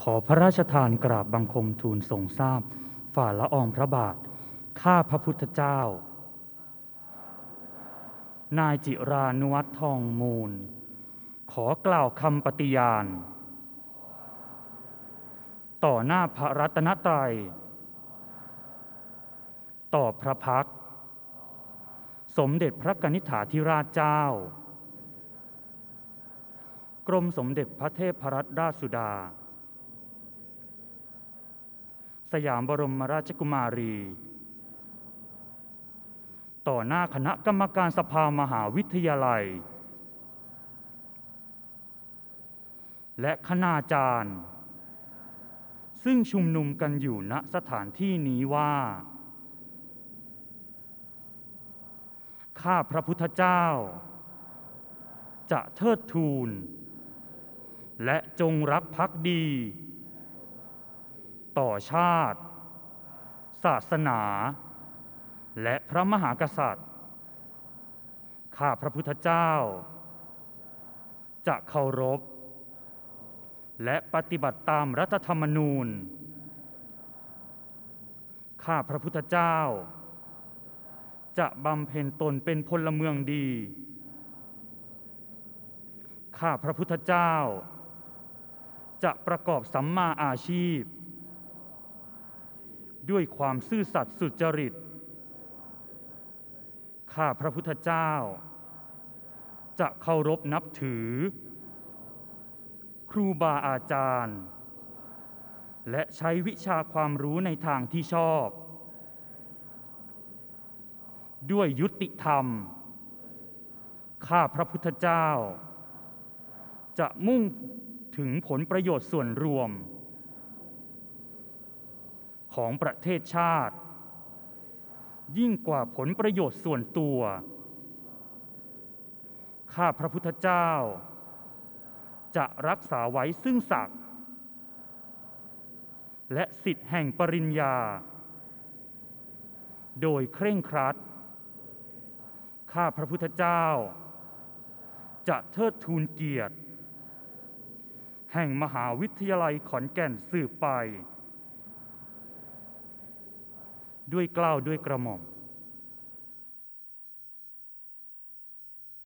ขอพระราชทานกราบบังคมทูลทรงทราบ ฝ่าละอองพระบาท ข้าพระพุทธเจ้า นายจิรานุวัฒน์ทองมูล ขอกล่าวคำปฏิญาณ ต่อหน้าพระรัตนตรัย ต่อพระพัก สมเด็จพระกนิษฐาธิราชเจ้า กรมสมเด็จพระเทพรัตนราชสุดา สยามบรมราชกุมารี ต่อหน้าคณะกรรมการสภามหาวิทยาลัย และคณาจารย์ ซึ่งชุมนุมกันอยู่ณสถานที่นี้ว่า ข้าพระพุทธเจ้า จะเทิดทูน และจงรักภักดี ต่อชาติ ศาสนา และพระมหากษัตริย์ ข้าพระพุทธเจ้า จะเคารพ และปฏิบัติตามรัฐธรรมนูญ ข้าพระพุทธเจ้า จะบำเพ็ญตนเป็นพลเมืองดี ข้าพระพุทธเจ้าจะประกอบสัมมาอาชีพ ด้วยความซื่อสัตย์สุจริต ข้าพระพุทธเจ้า จะเคารพนับถือ ครูบาอาจารย์ และใช้วิชาความรู้ในทางที่ชอบ ด้วยยุติธรรม ข้าพระพุทธเจ้า จะมุ่งถึงผลประโยชน์ส่วนรวม ของประเทศชาติ ยิ่งกว่าผลประโยชน์ส่วนตัว ข้าพระพุทธเจ้า จะรักษาไว้ซึ่งศักดิ์และสิทธิแห่งปริญญา โดยเคร่งครัด ข้าพระพุทธเจ้า จะเทิดทูนเกียรติ แห่งมหาวิทยาลัยขอนแก่นสืบไป ด้วยเกล้าวด้วยกระหม่อม